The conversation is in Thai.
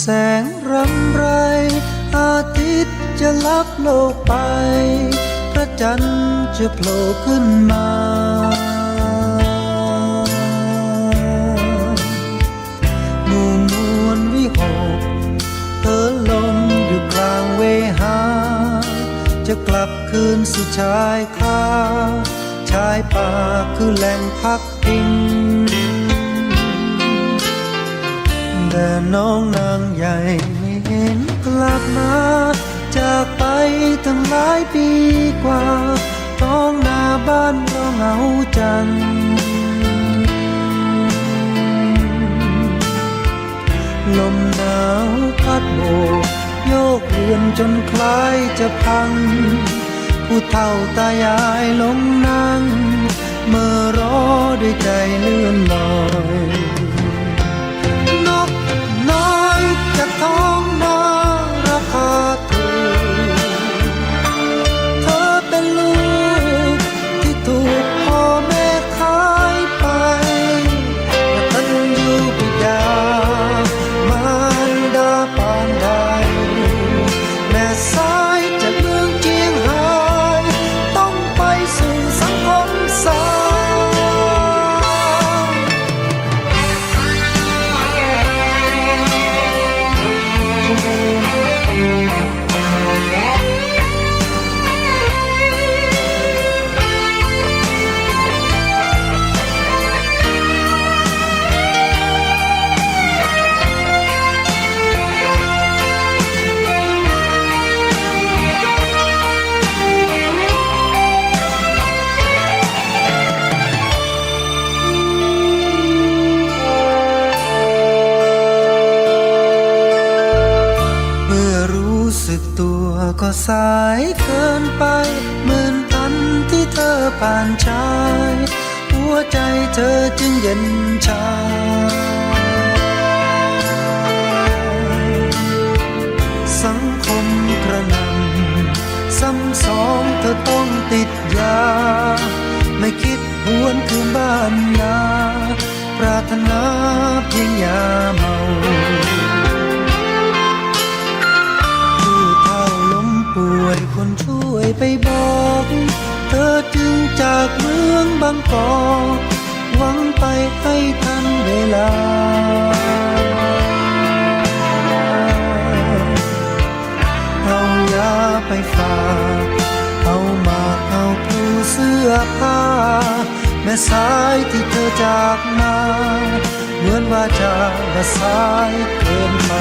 แสงรำไร อาทิตย์จะลับโลกไป พระจันทร์จะโผล่ขึ้นมา หมู่มวลวิหกเธอลมอยู่กลางเวหา จะกลับคืนสู่ชายคาชายป่าคือแหล่งพักพิง แต่น้องนางใหญ่ไม่เห็นกลับมา จากไปตั้งหลายปีกว่าท้องหน้าบ้านเราเหงาจัง ลมหนาวพัดโบโยกเรือนจนคล้ายจะพัง ผู้เฒ่าตายายลงนั่ง เมื่อรอด้วยใจเลื่อนลอย ตัวก็สายเกินไปหมื่นพันที่เธอผ่านชาย หัวใจเธอจึงเย็นชาสังคมกระนำซ้ำสองเธอต้องติดยา ไม่คิดหวนคืนบ้านนา ปรารถนาเพียงยาเมา คนช่วยไปบอก เธอจึงจากเมืองบางกอกหวังไปให้ทันเวลา เอายาไปฝากเอามาเอาผู้เสื้อผ้า แม่สายที่เธอจากมา เหมือนว่าจะว่าสายเกินไป